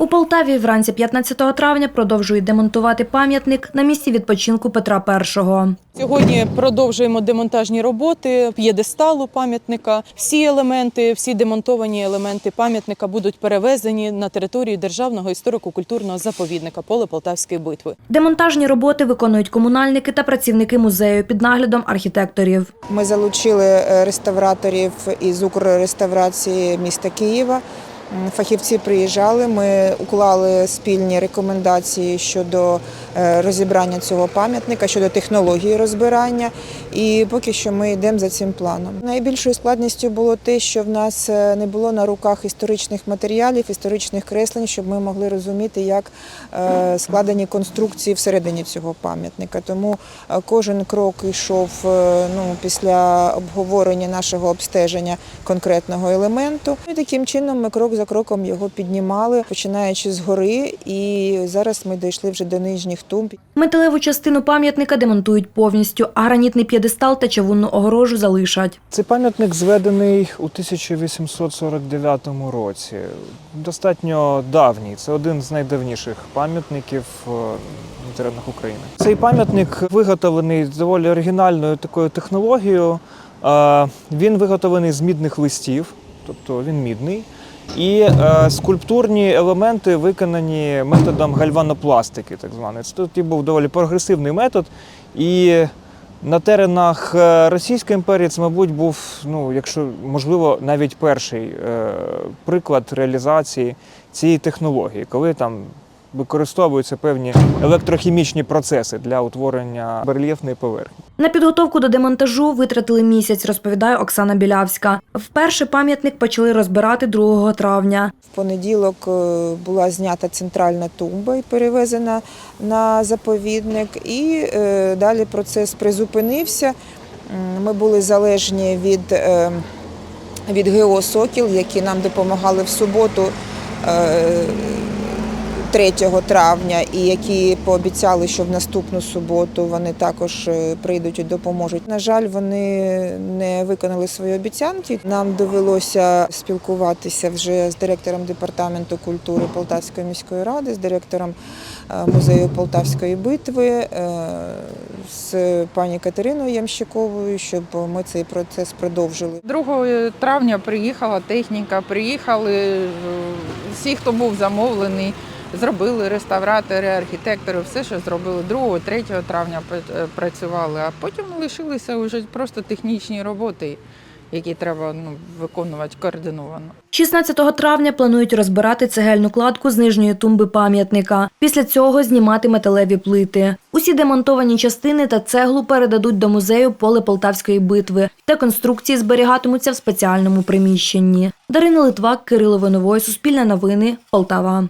У Полтаві вранці 15 травня продовжують демонтувати пам'ятник на місці відпочинку Петра І. Сьогодні продовжуємо демонтажні роботи п'єдесталу пам'ятника. Всі елементи, всі демонтовані елементи пам'ятника будуть перевезені на територію державного історико-культурного заповідника поле Полтавської битви. Демонтажні роботи виконують комунальники та працівники музею під наглядом архітекторів. Ми залучили е, реставраторів із Укрреставрації міста Києва. Фахівці приїжджали. Ми уклали спільні рекомендації щодо е, розібрання цього пам'ятника, щодо технології розбирання. І поки що ми йдемо за цим планом. Найбільшою складністю було те, що в нас е, не було на руках історичних матеріалів, історичних креслень, щоб ми могли розуміти, як е, складені конструкції всередині цього пам'ятника. Тому е, кожен крок йшов ну, після обговорення нашого обстеження конкретного елементу. І таким чином ми крок за кроком його піднімали, починаючи з гори, і зараз ми дійшли вже до нижніх тумб. Металеву частину пам'ятника демонтують повністю, а гранітний п'єдестал та чавунну огорожу залишать. Цей пам'ятник зведений у 1849 році. Достатньо давній. Це один з найдавніших пам'ятників е, на теренах України. Цей пам'ятник виготовлений доволі оригінальною такою технологією. Е, Він виготовлений з мідних листів, тобто він мідний. І е, скульптурні елементи виконані методом гальванопластики, так званий. Це тоді був доволі прогресивний метод. І на теренах е, Російської імперії це, мабуть, був, ну, якщо можливо, навіть перший е, приклад реалізації цієї технології, коли там використовуються певні електрохімічні процеси для утворення барельєфної поверхні. На підготовку до демонтажу витратили місяць, розповідає Оксана Білявська. Вперше пам'ятник почали розбирати 2 травня. В понеділок е, була знята центральна тумба і перевезена на заповідник. І е, далі процес призупинився. Ми були залежні від, е, від ГО Сокіл, які нам допомагали в суботу. Е, 3 травня, і які пообіцяли, що в наступну суботу вони також е, прийдуть і допоможуть. На жаль, вони не виконали свої обіцянки. Нам довелося спілкуватися вже з директором департаменту культури Полтавської міської ради, з директором е, музею Полтавської битви, е, з пані Катериною Ямщиковою, щоб ми цей процес продовжили. 2 травня приїхала техніка, приїхали всі, хто був замовлений, зробили реставратори, архітектори, все, що зробили 2-3 травня працювали, а потім лишилися вже просто технічні роботи, які треба ну, виконувати координовано. 16 травня планують розбирати цегельну кладку з нижньої тумби пам'ятника. Після цього знімати металеві плити. Усі демонтовані частини та цеглу передадуть до музею поле Полтавської битви, де конструкції зберігатимуться в спеціальному приміщенні. Дарина Литвак, Кирило Виновой, Суспільне новини, Полтава.